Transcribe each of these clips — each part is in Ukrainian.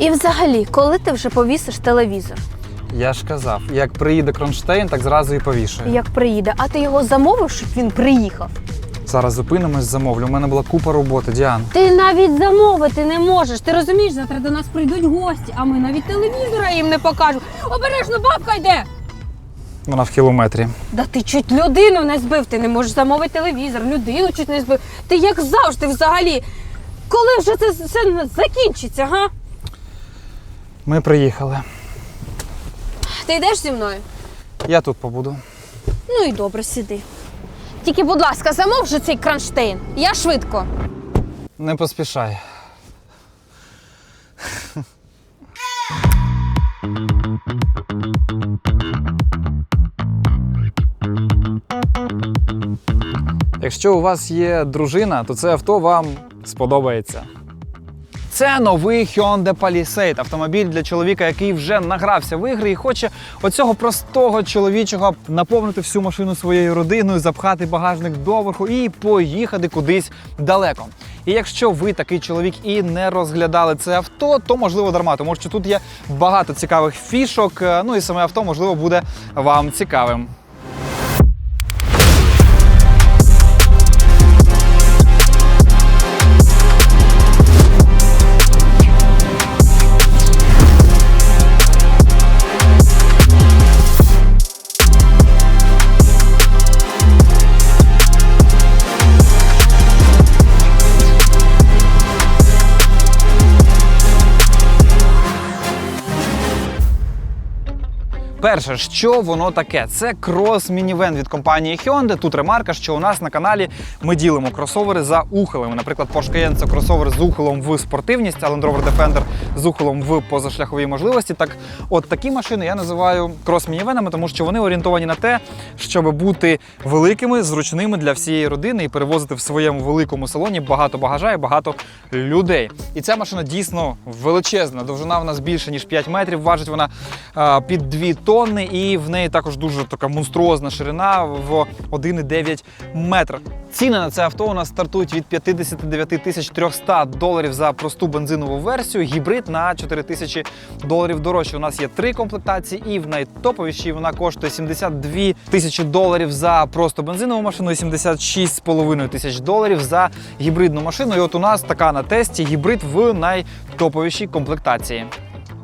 І взагалі, коли ти вже повісиш телевізор, Я ж казав, як приїде кронштейн, так зразу і повішаю. як приїде, а ти його замовив, щоб він приїхав? Зараз зупинимось, замовлю. У мене була купа роботи, Діан. Ти навіть замовити не можеш. Ти розумієш, завтра до нас прийдуть гості, а ми навіть телевізора їм не покажемо. Обережно бабка йде. Вона в кілометрі. Да ти чуть людину не збив, ти не можеш замовити телевізор, людину чуть не збив. Ти як завжди взагалі. Коли вже це все закінчиться, га? Ми приїхали. Ти йдеш зі мною? Я тут побуду. Ну і добре, сиди. Тільки, будь ласка, замов вже цей кронштейн. Я швидко. Не поспішай. Якщо у вас є дружина, то це авто вам сподобається. Це новий Hyundai Palisade, автомобіль для чоловіка, який вже награвся в ігри і хоче оцього простого чоловічого наповнити всю машину своєю родиною, запхати багажник доверху і поїхати кудись далеко. І якщо ви такий чоловік і не розглядали це авто, то можливо дарма, тому що тут є багато цікавих фішок. е, Ну і саме авто можливо буде вам цікавим. Перше, що воно таке? Це крос-мінівен від компанії Hyundai. Тут ремарка, що у нас на каналі ми ділимо кросовери за ухилами. Наприклад, Porsche Cayenne – це кросовер з ухилом в спортивність, а Land Rover Defender з ухилом в позашляховій можливості. Так, от такі машини я називаю крос-мінівенами, тому що вони орієнтовані на те, щоб бути великими, зручними для всієї родини і перевозити в своєму великому салоні багато багажа і багато людей. І ця машина дійсно величезна. Довжина в нас більше ніж 5 метрів. Важить вона а, під 2 тонни, і в неї також дуже така монструозна ширина в 1,9 метра. Ціни на це авто у нас стартують від 59 тисяч 300 доларів за просту бензинову версію. Гібрид на 4 тисячі доларів дорожче. У нас є три комплектації, і в найтоповішій вона коштує 72 тисячі доларів за просто бензинову машину і 76,5 тисяч доларів за гібридну машину. І от у нас така на тесті гібрид в найтоповішій комплектації.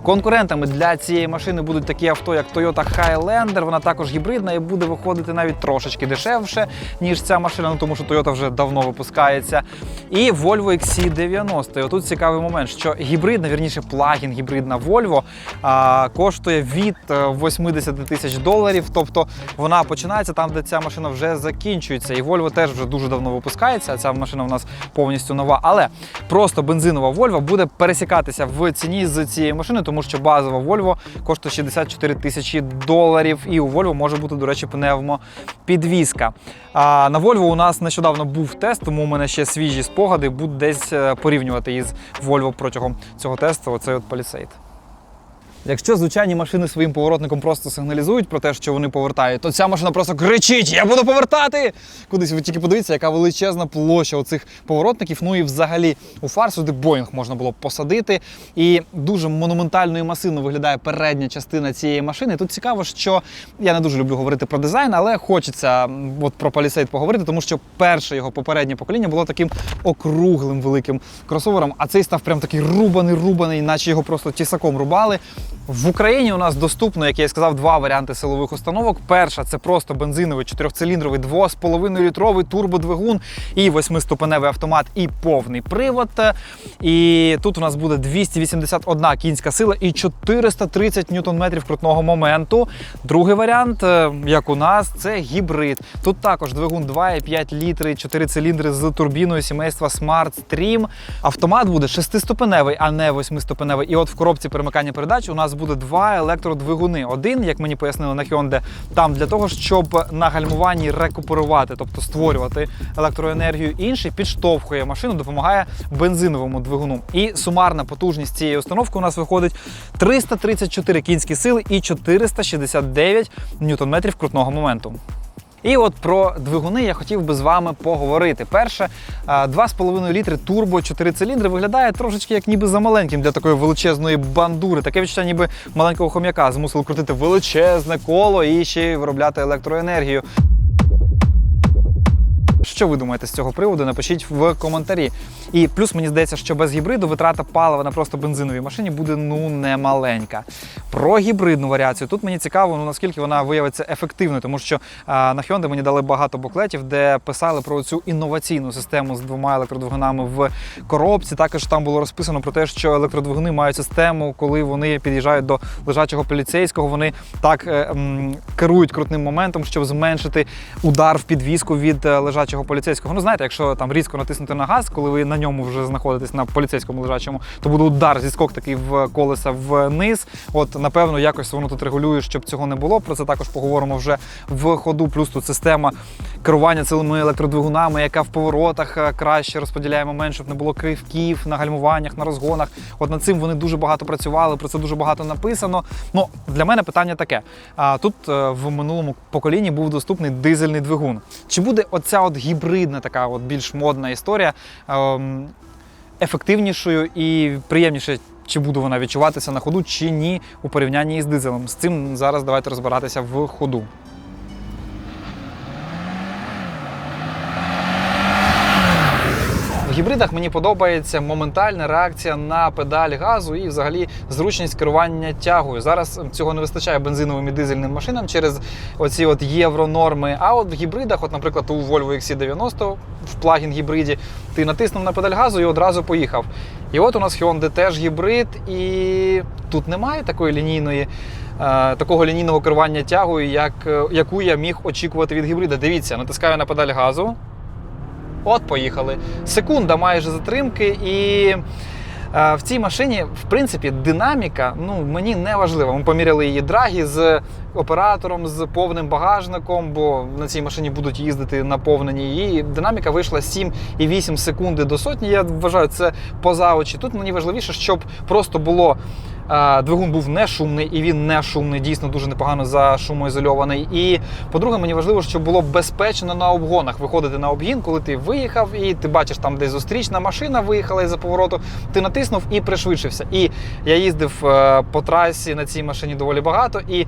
Конкурентами для цієї машини будуть такі авто, як Toyota Highlander. Вона також гібридна і буде виходити навіть трошечки дешевше, ніж ця машина, ну тому що Toyota вже давно випускається. І Volvo XC90. І отут цікавий момент, що гібридна, вірніше, плагін гібридна Volvo а, коштує від е, 80 тисяч доларів. Тобто вона починається там, де ця машина вже закінчується. І Volvo теж вже дуже давно випускається. Ця машина в нас повністю нова. Але просто бензинова Volvo буде пересікатися в ціні з цієї машини, тому що базова Volvo коштує 64 тисячі доларів. І у Volvo може бути, до речі, пневмопідвізка. А на Volvo у нас нещодавно був тест, тому у мене ще свіжі спогади. Буду десь е, порівнювати із Volvo протягом цього тесту. Оцей от Palisade. Якщо звичайні машини своїм поворотником просто сигналізують про те, що вони повертають, то ця машина просто кричить: Я буду повертати! Кудись ви тільки подивіться, яка величезна площа оцих поворотників. Ну і взагалі у фар сюди Боїнг можна було посадити. І дуже монументально і масивно виглядає передня частина цієї машини. Тут цікаво, що я не дуже люблю говорити про дизайн, але хочеться от про Palisade поговорити, тому що перше його попереднє покоління було таким округлим великим кросовером, а цей став прям такий рубаний, рубаний, наче його просто тісаком рубали. В Україні у нас доступно, як я і сказав, два варіанти силових установок. Перша це просто бензиновий чотирьохциліндровий 2,5 літровий турбодвигун і восьмиступеневий автомат і повний привод. І тут у нас буде 281 кінська сила і 430 ньютон-метрів крутного моменту. Другий варіант, е, як у нас, це гібрид. Тут також двигун 2,5 літри, 4 циліндри з турбіною сімейства Smart Stream. Автомат буде шестиступеневий, а не восьмиступеневий. І от в коробці перемикання передач у нас буде два електродвигуни. Один, як мені пояснили на Hyundai, там для того, щоб на гальмуванні рекуперувати, тобто створювати електроенергію. Інший підштовхує машину, допомагає бензиновому двигуну. І сумарна потужність цієї установки у нас виходить 334 кінські сили і 469 ньютон-метрів крутного моменту. І от про двигуни я хотів би з вами поговорити. Перше, а, 2,5 літри турбо 4 циліндри виглядає трошечки як ніби замаленьким для такої величезної бандури. Таке відчуття, ніби маленького хом'яка змусили крутити величезне коло і ще й виробляти електроенергію. Що ви думаєте з цього приводу? Напишіть в коментарі. І плюс мені здається, що без гібриду витрата палива на просто бензиновій машині буде ну не маленька. Про гібридну варіацію тут мені цікаво, ну наскільки вона виявиться ефективною, тому що а, на Hyundai мені дали багато буклетів, де писали про цю інноваційну систему з двома електродвигунами в коробці. Також там було розписано про те, що електродвигуни мають систему, коли вони під'їжджають до лежачого поліцейського, вони так е, м, керують крутним моментом, щоб зменшити удар в підвіску від е, лежачого поліцейського. Ну знаєте, якщо там різко натиснути на газ, коли ви на ньому вже знаходитесь на поліцейському лежачому, то буде удар зі скок такий в колеса вниз. От напевно, якось воно тут регулює, щоб цього не було. Про це також поговоримо вже в ходу. Плюс тут система керування цілими електродвигунами, яка в поворотах е, краще розподіляє момент, щоб не було кривків на гальмуваннях, на розгонах. От над цим вони дуже багато працювали. Про це дуже багато написано. Ну для мене питання таке: а тут е, в минулому поколінні був доступний дизельний двигун. Чи буде оця от гібридна, така от більш модна історія ем, ефективнішою і приємніше? Чи буде вона відчуватися на ходу, чи ні у порівнянні з дизелем? З цим зараз давайте розбиратися в ходу. Гібридах мені подобається моментальна реакція на педаль газу і взагалі зручність керування тягою. Зараз цього не вистачає бензиновим і дизельним машинам через оці от євронорми. А от в гібридах, от, наприклад, у Volvo XC90 в плагін гібриді, ти натиснув на педаль газу і одразу поїхав. І от у нас Hyundai теж гібрид, і тут немає такої лінійної. е, Такого лінійного керування тягою, як, е, яку я міг очікувати від гібрида. Дивіться, натискаю на педаль газу, От, поїхали. Секунда майже затримки, і е, в цій машині, в принципі, динаміка ну, мені не важлива. Ми поміряли її драгі з оператором, з повним багажником, бо на цій машині будуть їздити наповнені. І динаміка вийшла 7,8 секунди до сотні. Я вважаю, це поза очі. Тут мені важливіше, щоб просто було. е, Двигун був не шумний, і він не шумний, дійсно дуже непогано зашумоізольований. І по-друге, мені важливо, щоб було безпечно на обгонах виходити на обгін, коли ти виїхав, і ти бачиш там, десь зустрічна машина виїхала із за повороту. Ти натиснув і пришвидшився. І я їздив е, по трасі на цій машині доволі багато. І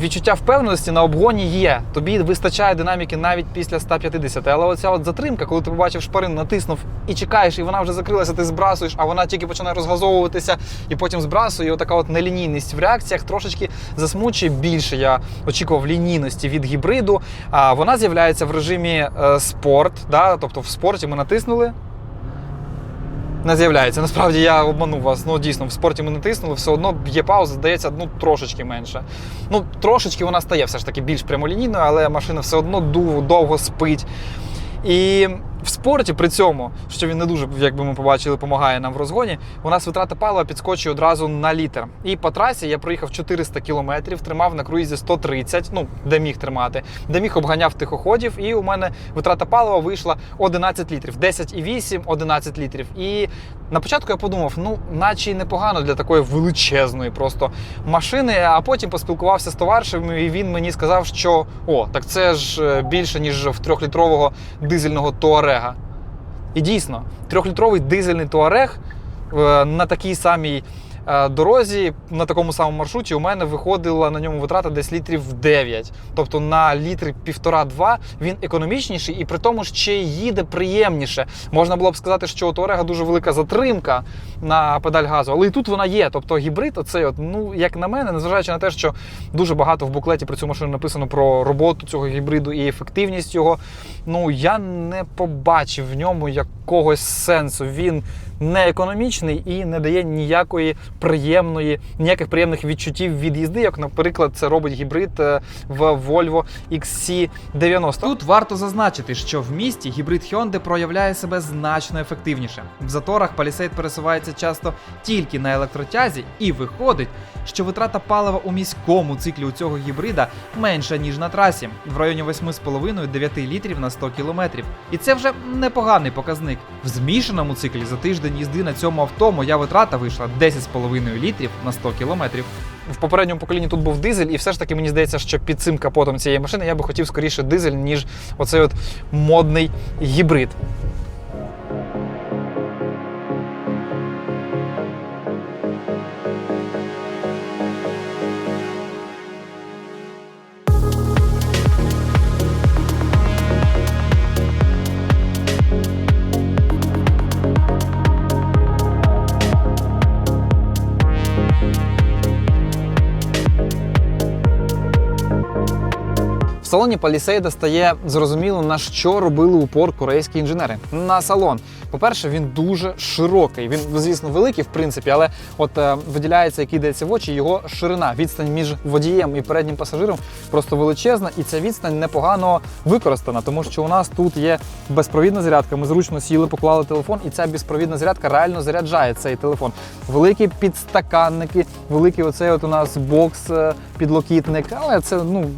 відчуття впевненості на обгоні є. Тобі вистачає динаміки навіть після 150. Але оця от затримка, коли ти побачив шпарин, натиснув і чекаєш, і вона вже закрилася, ти збрасуєш, а вона тільки починає розгазовуватися і потім збрасує. І отака от нелінійність в реакціях трошечки засмучує більше. Я очікував лінійності від гібриду. А вона з'являється в режимі е, спорт. Да? Тобто в спорті ми натиснули. Не з'являється. Насправді я обманув вас. Ну дійсно, в спорті ми не тиснули, все одно є пауза, здається, ну трошечки менше. Ну, трошечки вона стає все ж таки більш прямолінійною, але машина все одно довго спить. І в спорті при цьому, що він не дуже, як би ми побачили, допомагає нам в розгоні, у нас витрата палива підскочує одразу на літр. І по трасі я проїхав 400 кілометрів, тримав на круїзі 130, ну де міг тримати, де міг обганяв тихоходів, і у мене витрата палива вийшла 11 літрів, 10,8, 11 літрів. І на початку я подумав, ну наче й непогано для такої величезної просто машини. А потім поспілкувався з товаришем, і він мені сказав, що о, так це ж е, більше ніж в трьохлітрового дизельного Туарега. І дійсно, трьохлітровий дизельний Туарег е, на такій самій дорозі, на такому самому маршруті, у мене виходила на ньому витрата десь літрів 9. Тобто на літри півтора-два він економічніший і при тому ще їде приємніше. Можна було б сказати, що у Туарега дуже велика затримка на педаль газу, але і тут вона є. Тобто гібрид, оцей, от, ну як на мене, незважаючи на те, що дуже багато в буклеті про цю машину написано про роботу цього гібриду і ефективність його. Ну я не побачив в ньому якогось сенсу. Він не економічний і не дає ніякої приємної, ніяких приємних відчуттів від їзди, як, наприклад, це робить гібрид е, в Volvo XC90. Тут варто зазначити, що в місті гібрид Hyundai проявляє себе значно ефективніше. В заторах Palisade пересувається часто тільки на електротязі, і виходить, що витрата палива у міському циклі у цього гібрида менша ніж на трасі, в районі 8,5-9 літрів на 100 кілометрів. І це вже непоганий показник. В змішаному циклі за тиждень тиждень їзди на цьому авто моя витрата вийшла 10,5 літрів на 100 кілометрів. В попередньому поколінні тут був дизель, і все ж таки мені здається, що під цим капотом цієї машини я би хотів скоріше дизель, ніж оцей от модний гібрид. Салоні Palisade стає зрозуміло, на що робили упор корейські інженери. На салон. По-перше, він дуже широкий. Він, звісно, великий, в принципі, але от е, виділяється, який йдеться в очі, його ширина. Відстань між водієм і переднім пасажиром просто величезна, і ця відстань непогано використана, тому що у нас тут є безпровідна зарядка. Ми зручно сіли, поклали телефон, і ця безпровідна зарядка реально заряджає цей телефон. Великі підстаканники, великий оцей от у нас бокс, е, підлокітник. Але це ну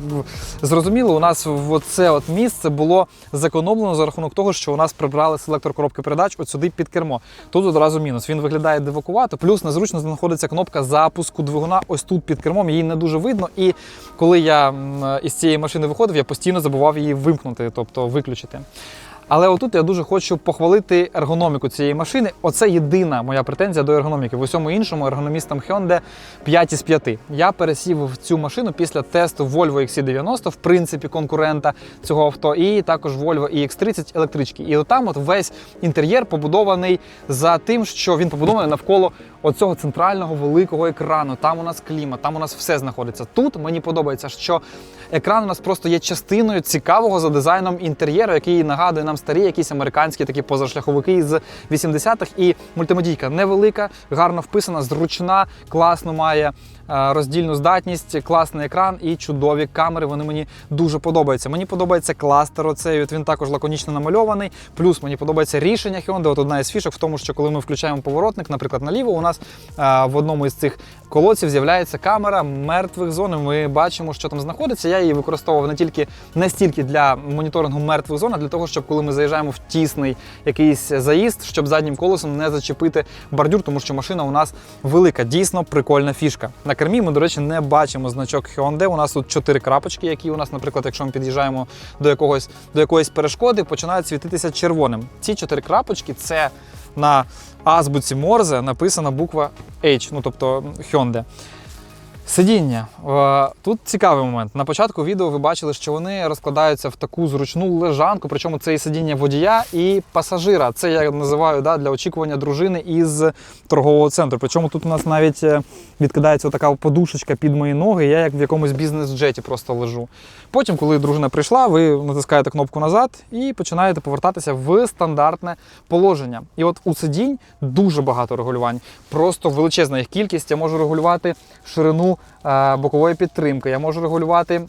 зрозуміло, у нас в оце от місце було зекономлено за рахунок того, що у нас прибрали селектор коробки передач от сюди під кермо. Тут одразу мінус. Він виглядає дивакувато, плюс незручно знаходиться кнопка запуску двигуна ось тут під кермом. Її не дуже видно. І коли я із цієї машини виходив, я постійно забував її вимкнути, тобто виключити. Але отут я дуже хочу похвалити ергономіку цієї машини. Оце єдина моя претензія до ергономіки. В усьому іншому ергономістам Hyundai 5 із 5. Я пересів в цю машину після тесту Volvo XC90, в принципі, конкурента цього авто, і також Volvo EX30 електрички. І там от весь інтер'єр побудований за тим, що він побудований навколо оцього центрального великого екрану. Там у нас клімат, там у нас все знаходиться. Тут мені подобається, що екран у нас просто є частиною цікавого за дизайном інтер'єру, який нагадує нам старі якісь американські такі позашляховики з 80-х. І мультимедійка невелика, гарно вписана, зручна, класно має роздільну здатність, класний екран і чудові камери. Вони мені дуже подобаються. Мені подобається кластер. Оцей от він також лаконічно намальований. Плюс мені подобається рішення Hyundai. От одна із фішок в тому, що коли ми включаємо поворотник, наприклад, наліво, у нас е, в одному із цих колодців з'являється камера мертвих зон. Ми бачимо, що там знаходиться. Я її використовував не тільки не стільки для моніторингу мертвих зон, а для того, щоб коли ми заїжджаємо в тісний якийсь заїзд, щоб заднім колесом не зачепити бордюр, тому що машина у нас велика, дійсно прикольна фішка. Кермі ми, до речі, не бачимо значок Hyundai. У нас тут чотири крапочки, які у нас, наприклад, якщо ми під'їжджаємо до якогось до якоїсь перешкоди, починають світитися червоним. Ці чотири крапочки це на азбуці Морзе написана буква H, ну тобто Hyundai. Сидіння. Е, Тут цікавий момент. На початку відео ви бачили, що вони розкладаються в таку зручну лежанку, причому це і сидіння водія і пасажира. Це я називаю да, для очікування дружини із торгового центру. Причому тут у нас навіть е, відкидається така подушечка під мої ноги. Я як в якомусь бізнес-джеті просто лежу. Потім, коли дружина прийшла, ви натискаєте кнопку назад і починаєте повертатися в стандартне положення. І от у сидінь дуже багато регулювань, просто величезна їх кількість. Я можу регулювати ширину бокової підтримки, я можу регулювати.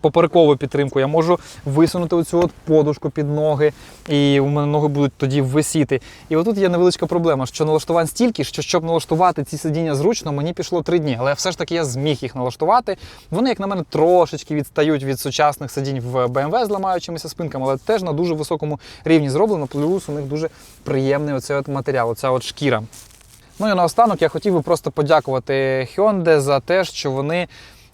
Поперекову підтримку, я можу висунути оцю от подушку під ноги, і у мене ноги будуть тоді висіти. І отут є невеличка проблема, що налаштувань стільки, що щоб налаштувати ці сидіння зручно, мені пішло три дні. Але все ж таки я зміг їх налаштувати. Вони, як на мене, трошечки відстають від сучасних сидінь в BMW з ламаючимися спинками, але теж на дуже високому рівні зроблено. Плюс у них дуже приємний оцей от матеріал, оця от шкіра. Ну і наостанок я хотів би просто подякувати Hyundai за те, що вони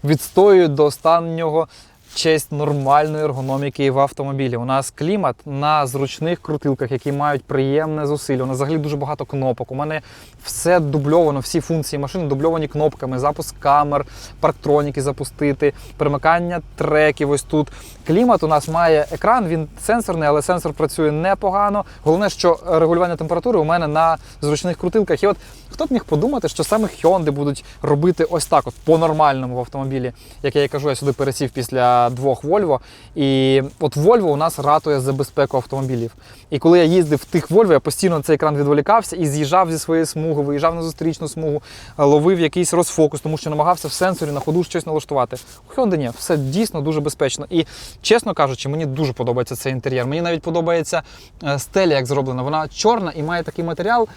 відстоюють до останнього честь нормальної ергономіки в автомобілі. У нас клімат на зручних крутилках, які мають приємне зусилля. У нас взагалі дуже багато кнопок. У мене все дубльовано, всі функції машини дубльовані кнопками, запуск камер, парктроніки запустити, перемикання треків. Ось тут клімат у нас має екран, він сенсорний, але сенсор працює непогано. Головне, що регулювання температури у мене на зручних крутилках. І от хто б міг подумати, що саме Hyundai будуть робити ось так, от по-нормальному в автомобілі. Як я і кажу, я сюди пересів після двох Volvo. І от Volvo у нас ратує за безпеку автомобілів. І коли я їздив в тих Volvo, я постійно на цей екран відволікався і з'їжджав зі своєї смуги, виїжджав на зустрічну смугу, ловив якийсь розфокус, тому що намагався в сенсорі на ходу щось налаштувати. У Hyundai ні, все дійсно дуже безпечно. І чесно кажучи, мені дуже подобається цей інтер'єр. Мені навіть подобається е, стеля, як зроблена. Вона чорна і має такий матеріал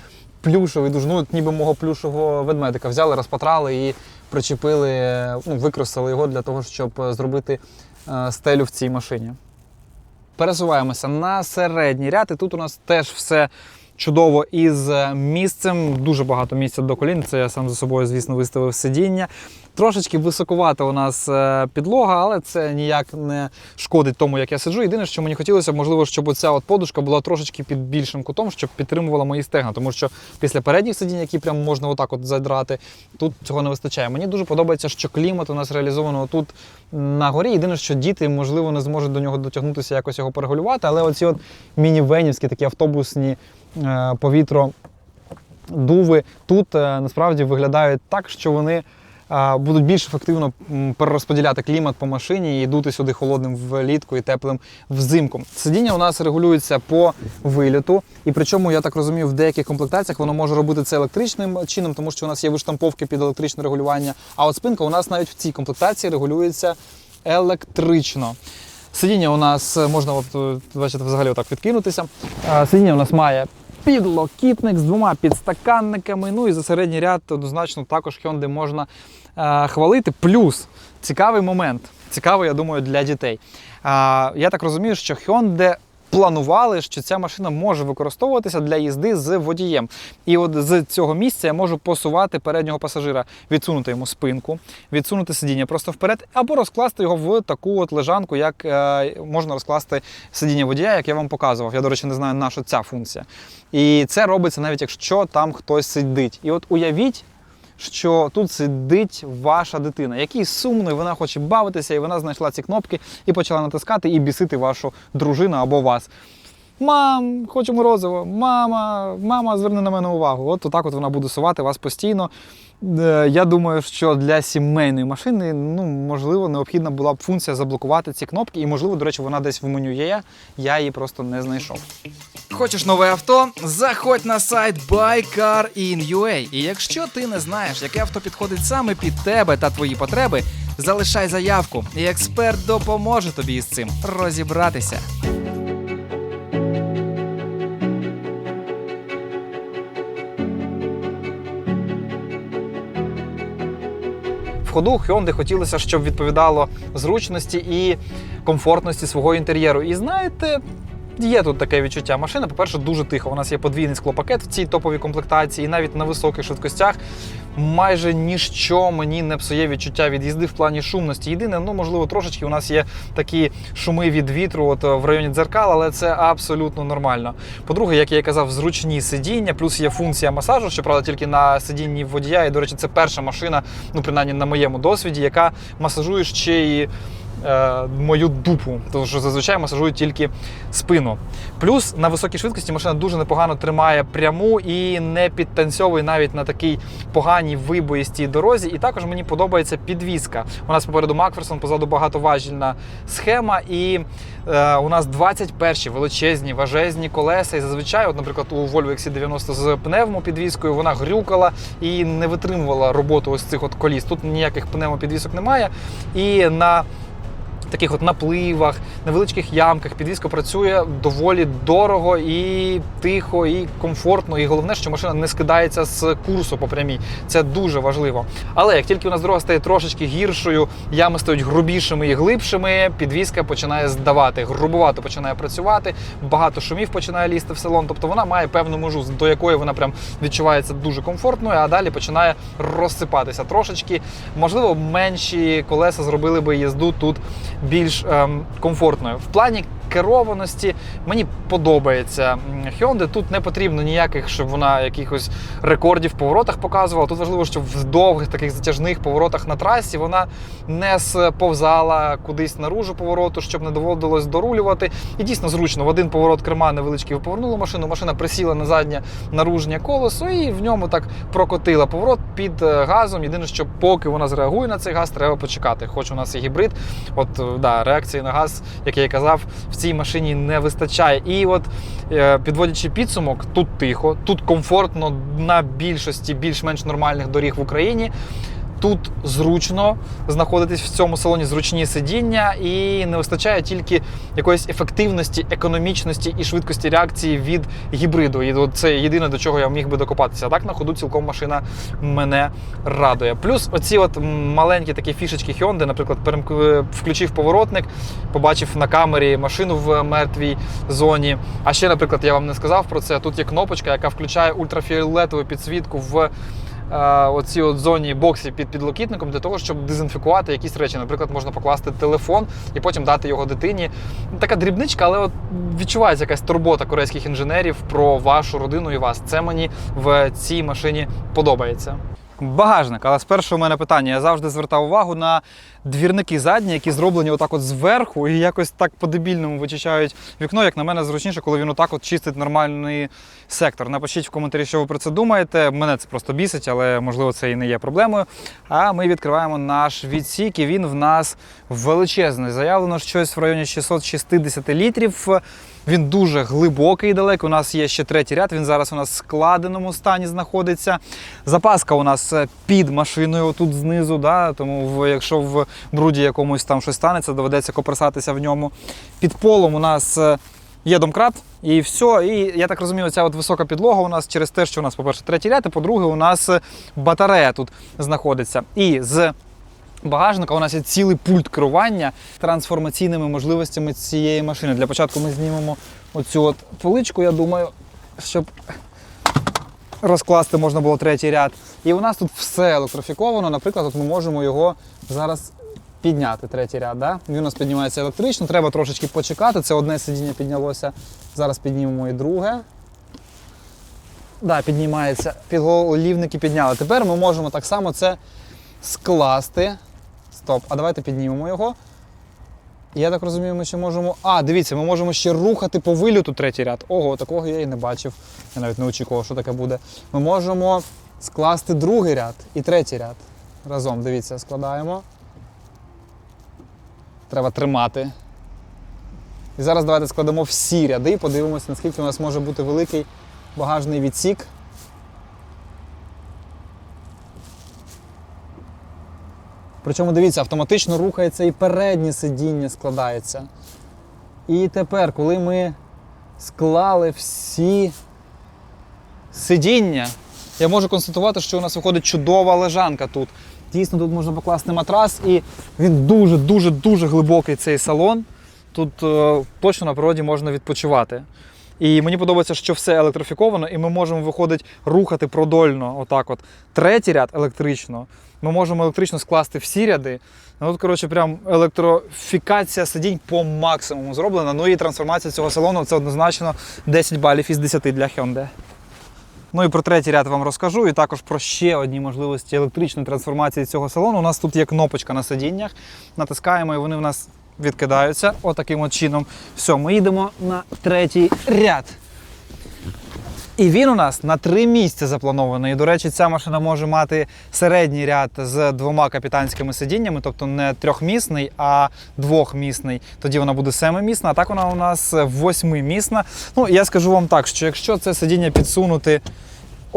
плюшевий, дуже ну, ніби мого плюшового ведмедика взяли, розпатрали і причепили, ну, використали його для того, щоб е, зробити е, стелю в цій машині. Пересуваємося на середній ряд, і тут у нас теж все чудово із е, місцем. Дуже багато місця до колін. Це я сам за собою, звісно, виставив сидіння. Трошечки високувата у нас е, підлога, але це ніяк не шкодить тому, як я сиджу. Єдине, що мені хотілося, можливо, щоб оця от подушка була трошечки під більшим кутом, щоб підтримувала мої стегна. Тому що після передніх сидінь, які прям можна отак от задрати, тут цього не вистачає. Мені дуже подобається, що клімат у нас реалізовано тут на горі. Єдине, що діти, можливо, не зможуть до нього дотягнутися, якось його порегулювати. Але оці от міні-венівські такі автобусні е, повітро дуви тут е, насправді виглядають так, що вони будуть більш ефективно перерозподіляти клімат по машині і дути сюди холодним влітку і теплим взимку. Сидіння у нас регулюється по вильоту, і причому я так розумію, в деяких комплектаціях воно може робити це електричним чином, тому що у нас є виштамповки під електричне регулювання. А от спинка у нас навіть в цій комплектації регулюється електрично. Сидіння у нас е, можна, е, бачите, взагалі отак відкинутися. Сидіння у нас має підлокітник з двома підстаканниками. Ну і за середній ряд однозначно також Hyundai можна е, хвалити. Плюс цікавий момент, цікавий, я думаю, для дітей. Е, я так розумію, що Hyundai планували, що ця машина може використовуватися для їзди з водієм. І от з цього місця я можу посувати переднього пасажира, відсунути йому спинку, відсунути сидіння просто вперед, або розкласти його в таку от лежанку, як е, можна розкласти сидіння водія, як я вам показував. Я, до речі, не знаю, на що ця функція. І це робиться навіть якщо там хтось сидить. І от уявіть. Що тут сидить ваша дитина, який сумний, вона хоче бавитися, і вона знайшла ці кнопки і почала натискати і бісити вашу дружину або вас. Мам, хочу морозиво, мама, мама, зверни на мене увагу. От отак от вона буде сувати вас постійно. Е, Я думаю, що для сімейної машини, ну, можливо, необхідна була б функція заблокувати ці кнопки, і, можливо, до речі, вона десь в меню є. Я її просто не знайшов. Хочеш нове авто? Заходь на сайт BuyCar.in.ua. І якщо ти не знаєш, яке авто підходить саме під тебе та твої потреби, залишай заявку, і експерт допоможе тобі із цим розібратися. Ходу Hyundai хотілося, щоб відповідало зручності і комфортності свого інтер'єру. І знаєте, є тут таке відчуття. Машина, по-перше, дуже тихо. У нас є подвійний склопакет в цій топовій комплектації, і навіть на високих швидкостях майже ніщо мені не псує відчуття від їзди в плані шумності. Єдине, ну можливо, трошечки у нас є такі шуми від вітру, от в районі дзеркал, але це абсолютно нормально. По-друге, як я і казав, зручні сидіння, плюс є функція масажу, щоправда, тільки на сидінні водія. І, до речі, це перша машина, ну принаймні на моєму досвіді, яка масажує ще і мою дупу, тому що зазвичай масажують тільки спину. Плюс на високій швидкості машина дуже непогано тримає пряму і не підтанцьовує навіть на такій поганій вибоїстій дорозі. І також мені подобається підвізка. У нас попереду Макферсон, позаду багатоважільна схема. І е, у нас 21 величезні важезні колеса. І зазвичай, от, наприклад, у Volvo XC90 з пневмопідвіскою вона грюкала і не витримувала роботу ось цих от коліс. Тут ніяких пневмопідвісок немає. І на таких от напливах, невеличких ямках підвізка працює доволі дорого і тихо, і комфортно. І головне, що машина не скидається з курсу по прямій. Це дуже важливо. Але як тільки у нас дорога стає трошечки гіршою, ями стають грубішими і глибшими, підвізка починає здавати, грубувато починає працювати, багато шумів починає лізти в салон. Тобто вона має певну межу, до якої вона прям відчувається дуже комфортною, а далі починає розсипатися трошечки. Можливо, менші колеса зробили би їзду тут більш ем, комфортною. В плані керованості мені подобається Hyundai. Тут не потрібно ніяких, щоб вона якихось рекордів в поворотах показувала. Тут важливо, щоб в довгих таких затяжних поворотах на трасі вона не сповзала кудись наружу повороту, щоб не доводилось дорулювати. І дійсно зручно. В один поворот керма невеличкий ви повернули машину. Машина присіла на заднє наружнє колесо і в ньому так прокотила поворот під е, газом. Єдине, що поки вона зреагує на цей газ, треба почекати. Хоч у нас і гібрид, от е, да, реакції на газ, як я і казав, в цій машині не вистачає. І от е, підводячи підсумок, тут тихо, тут комфортно на більшості більш-менш нормальних доріг в Україні. Тут зручно знаходитись в цьому салоні зручні сидіння, і не вистачає тільки якоїсь ефективності, економічності і швидкості реакції від гібриду. І це єдине до чого я міг би докопатися. А так на ходу цілком машина мене радує. Плюс оці от маленькі такі фішечки Hyundai, наприклад, перем- включив поворотник, побачив на камері машину в мертвій зоні. А ще, наприклад, я вам не сказав про це. Тут є кнопочка, яка включає ультрафіолетову підсвітку в е, оцій от зоні боксі під підлокітником для того, щоб дезінфікувати якісь речі. Наприклад, можна покласти телефон і потім дати його дитині. Така дрібничка, але от відчувається якась турбота корейських інженерів про вашу родину і вас. Це мені в цій машині подобається. Багажник, але спершу у мене питання. Я завжди звертав увагу на двірники задні, які зроблені отак от зверху і якось так по-дебільному вичищають вікно. Як на мене, зручніше, коли він отак от чистить нормальний сектор. Напишіть в коментарі, що ви про це думаєте. Мене це просто бісить, але можливо це і не є проблемою. А ми відкриваємо наш відсік, і він в нас величезний. Заявлено щось в районі 660 літрів. Він дуже глибокий і далекий. У нас є ще третій ряд. Він зараз у нас в складеному стані знаходиться. Запаска у нас е, під машиною тут знизу. Да? Тому якщо в бруді якомусь там щось станеться, доведеться копросатися в ньому. Під полом у нас е, є домкрат і все. І я так розумію, ця от висока підлога у нас через те, що у нас, по-перше, третій ряд, і по-друге, у нас е, батарея тут знаходиться. І з багажника у нас є цілий пульт керування трансформаційними можливостями цієї машини. Для початку ми знімемо оцю от поличку, я думаю, щоб розкласти можна було третій ряд. І у нас тут все електрифіковано. Наприклад, от ми можемо його зараз підняти третій ряд. Да? Він у нас піднімається електрично, треба трошечки почекати. Це одне сидіння піднялося. Зараз піднімемо і друге. Да, піднімається. Підголівники підняли. Тепер ми можемо так само це скласти. Стоп, а давайте піднімемо його. Я так розумію, ми ще можемо. А, дивіться, ми можемо ще рухати по вильоту третій ряд. Ого, такого я і не бачив. Я навіть не очікував, що таке буде. Ми можемо скласти другий ряд і третій ряд. Разом, дивіться, складаємо. Треба тримати. І зараз давайте складемо всі ряди і подивимося, наскільки у нас може бути великий багажний відсік. Причому дивіться, автоматично рухається і переднє сидіння складається. І тепер, коли ми склали всі сидіння, я можу констатувати, що у нас виходить чудова лежанка тут. Дійсно, тут можна покласти матрас, і він дуже-дуже дуже глибокий цей салон. Тут е, точно на природі можна відпочивати. І мені подобається, що все електрифіковано, і ми можемо виходить рухати продольно. Отак, от третій ряд електрично. Ми можемо електрично скласти всі ряди. Ну, от, коротше, прям електрофікація сидінь по максимуму зроблена. Ну і трансформація цього салону це однозначно 10 балів із 10 для Hyundai. Ну і про третій ряд вам розкажу, і також про ще одні можливості електричної трансформації цього салону. У нас тут є кнопочка на сидіннях. Натискаємо, і вони в нас відкидаються. Отаким от чином. Все, ми їдемо на третій ряд. І він у нас на три місця запланований. І, до речі, ця машина може мати середній ряд з двома капітанськими сидіннями, тобто не трьохмісний, а двохмісний. Тоді вона буде семимісна, а так вона у нас восьмимісна. Ну, я скажу вам так, що якщо це сидіння підсунути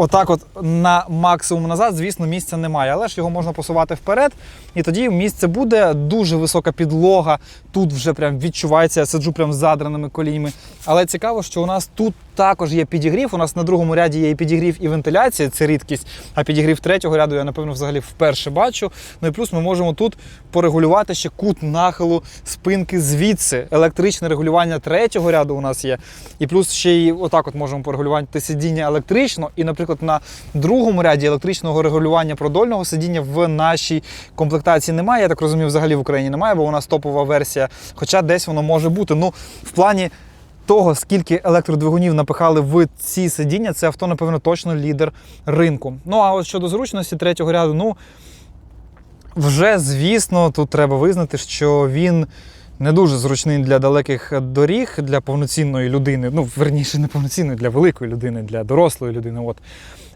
отак от на максимум назад, звісно, місця немає, але ж його можна посувати вперед, і тоді місце буде дуже висока підлога. Тут вже прям відчувається, я сиджу прям з задраними коліньми. Але цікаво, що у нас тут також є підігрів. У нас на другому ряді є і підігрів, і вентиляція, це рідкість. А підігрів третього ряду я, напевно, взагалі вперше бачу. Ну і плюс ми можемо тут порегулювати ще кут нахилу спинки звідси. Електричне регулювання третього ряду у нас є. І плюс ще й отак от можемо порегулювати сидіння електрично. І, наприклад, на другому ряді електричного регулювання продольного сидіння в нашій комплектації немає. Я так розумію, взагалі в Україні немає, бо у нас топова версія. Хоча десь воно може бути. Ну, в плані того, скільки електродвигунів напихали в ці сидіння, це авто, напевно, точно лідер ринку. Ну а от щодо зручності третього ряду, ну вже звісно, тут треба визнати, що він. Не дуже зручний для далеких доріг, для повноцінної людини. Ну, верніше, не повноцінної, для великої людини, для дорослої людини. От.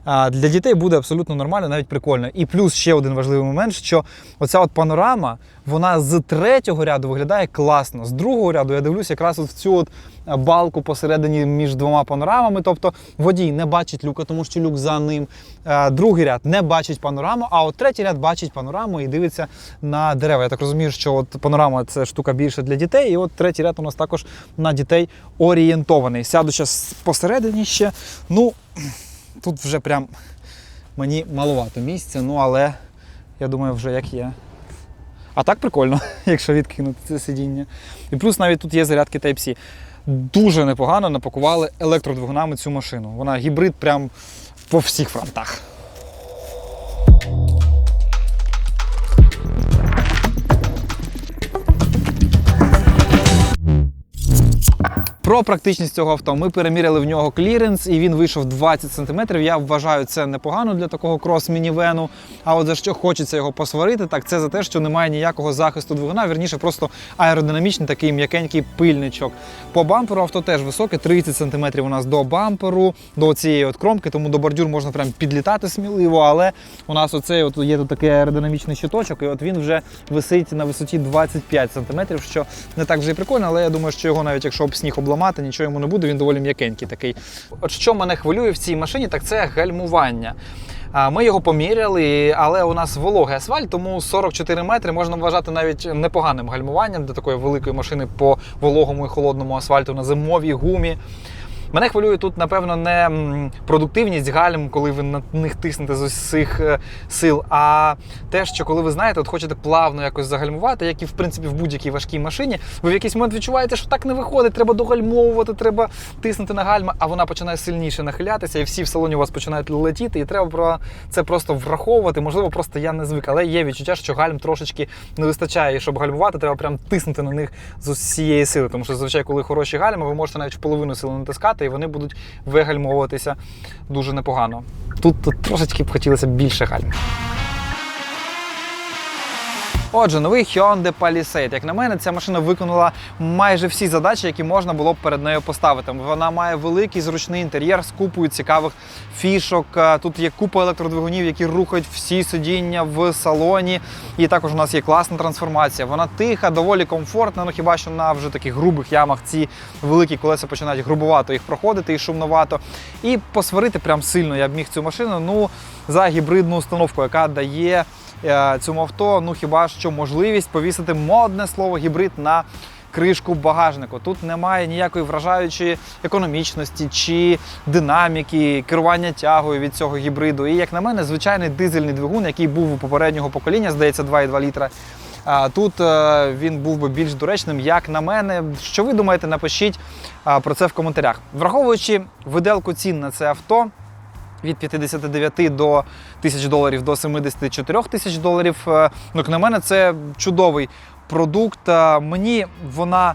Для дітей буде абсолютно нормально, навіть прикольно. І плюс ще один важливий момент, що оця от панорама, вона з третього ряду виглядає класно. З другого ряду я дивлюся якраз от в цю от балку посередині між двома панорамами. Тобто водій не бачить люка, тому що люк за ним. Другий ряд не бачить панораму, а от третій ряд бачить панораму і дивиться на дерева. Я так розумію, що от панорама це штука більше для дітей, і от третій ряд у нас також на дітей орієнтований. Сяду зараз посередині ще. Ну, тут вже прям мені маловато місця, ну але я думаю, вже як є. А так прикольно, якщо відкинути це сидіння. І плюс навіть тут є зарядки Type-C. Дуже непогано напакували електродвигунами цю машину. Вона гібрид прям по всіх фронтах. Про практичність цього авто ми переміряли в нього кліренс, і він вийшов 20 см. Я вважаю це непогано для такого крос-мінівену. А от за що хочеться його посварити, так це за те, що немає ніякого захисту двигуна, вірніше, просто аеродинамічний такий м'якенький пильничок. По бамперу авто теж високе, 30 см у нас до бамперу, до цієї от кромки, тому до бордюр можна прям підлітати сміливо. Але у нас оцей от є тут такий аеродинамічний щиточок, і от він вже висить на висоті 25 см, що не так вже і прикольно, але я думаю, що його навіть якщо об сніг обламати, нічого йому не буде, він доволі м'якенький такий. От що мене хвилює в цій машині, так це гальмування. Ми його поміряли, але у нас вологий асфальт, тому 44 метри можна вважати навіть непоганим гальмуванням для такої великої машини по вологому і холодному асфальту на зимовій гумі. Мене хвилює тут, напевно, не продуктивність гальм, коли ви на них тиснете з усіх е, сил, а те, що коли ви знаєте, от хочете плавно якось загальмувати, як і в принципі в будь-якій важкій машині, ви в якийсь момент відчуваєте, що так не виходить, треба догальмовувати, треба тиснути на гальма, а вона починає сильніше нахилятися, і всі в салоні у вас починають летіти, і треба про це просто враховувати. Можливо, просто я не звик, але є відчуття, що гальм трошечки не вистачає, і щоб гальмувати, треба прям тиснути на них з усієї сили. Тому що зазвичай, коли хороші гальми, ви можете навіть в половину сили натискати, і вони будуть вигальмовуватися дуже непогано. Тут, тут трошечки б хотілося більше гальм. Отже, новий Hyundai Palisade. Як на мене, ця машина виконала майже всі задачі, які можна було б перед нею поставити. Вона має великий зручний інтер'єр з купою цікавих фішок. Е, Тут є купа електродвигунів, які рухають всі сидіння в салоні. І також у нас є класна трансформація. Вона тиха, доволі комфортна. Ну хіба що на вже таких грубих ямах ці великі колеса починають грубувато їх проходити і шумновато. І посварити прям сильно я б міг цю машину. Ну за гібридну установку, яка дає цьому авто, ну хіба що можливість повісити модне слово гібрид на кришку багажнику. Тут немає ніякої вражаючої економічності чи динаміки, керування тягою від цього гібриду. І як на мене, звичайний дизельний двигун, який був у попереднього покоління, здається, 2,2 літра. Тут е, він був би більш доречним, як на мене. Що ви думаєте, напишіть про це в коментарях. Враховуючи виделку цін на це авто, від 59 до 1000 доларів до 74 тисяч доларів. Е, Ну, як на мене, це чудовий продукт. Е, Мені вона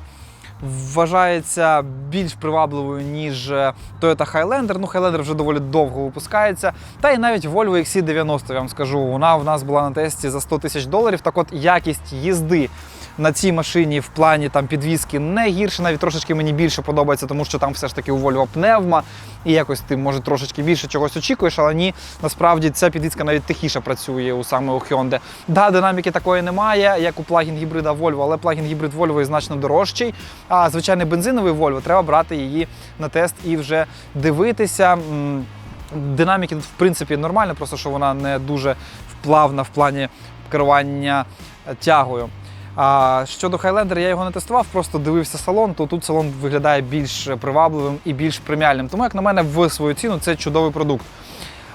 вважається більш привабливою, ніж е, Toyota Highlander. Ну, Highlander вже доволі довго випускається. Та й навіть Volvo XC90, я вам скажу, вона в нас була на тесті за 100 тисяч доларів. Так от якість їзди на цій машині в плані там підвіски не гірше, навіть трошечки мені більше подобається, тому що там все ж таки у Volvo пневма, і якось ти може трошечки більше чогось очікуєш, але ні, насправді ця підвіска навіть тихіше працює у саме у Hyundai. Да, динаміки такої немає, як у плагін гібрида Volvo, але плагін гібрид Volvo значно дорожчий. А звичайний бензиновий Volvo треба брати її на тест і вже дивитися. Динаміки в принципі, нормально, просто що вона не дуже вплавна в плані керування тягою. А щодо Highlander, я його не тестував, просто дивився салон, то тут салон виглядає більш привабливим і більш преміальним. Тому, як на мене, в свою ціну це чудовий продукт.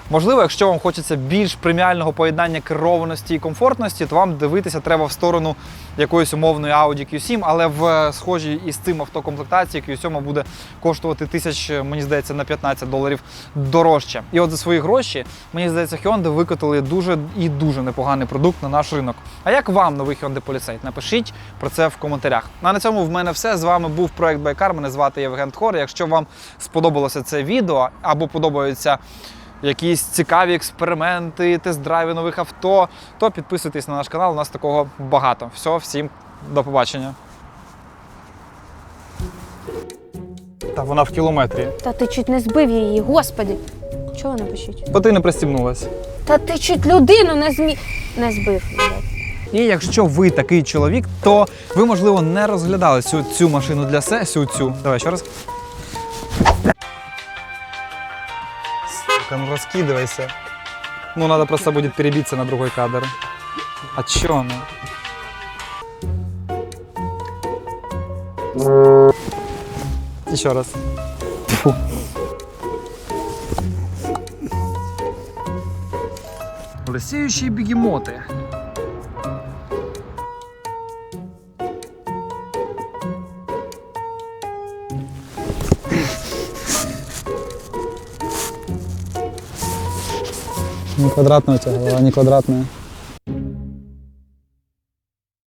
Можливо, якщо вам хочеться більш преміального поєднання керованості і комфортності, то вам дивитися треба в сторону якоїсь умовної Audi Q7, але в схожій із цим автокомплектації Q7 буде коштувати тисяч, мені здається, на 15 доларів дорожче. І от за свої гроші, мені здається, Hyundai викотили дуже і дуже непоганий продукт на наш ринок. А як вам новий Hyundai Palisade? Напишіть про це в коментарях. Ну, А на цьому в мене все. З вами був проект Байкар. Мене звати Євген Тхор. Якщо вам сподобалося це відео або подобаються якісь цікаві експерименти, тест-драйви нових авто, то підписуйтесь на наш канал, у нас такого багато. Все, всім до побачення. Та вона в кілометрі. Та ти чуть не збив її, господи. Чого вона пишіть? Бо ти не пристібнулась. Та ти чуть людину не змі... Не збив. блядь. І якщо ви такий чоловік, то ви, можливо, не розглядали цю, цю машину для цю, цю. Давай ще раз. Ну раскидывайся. Ну, надо просто будет перебиться на другой кадр. А чё ну? Еще раз. Фу. Лысеющие бегемоты. Квадратная у тебя голова, не квадратная.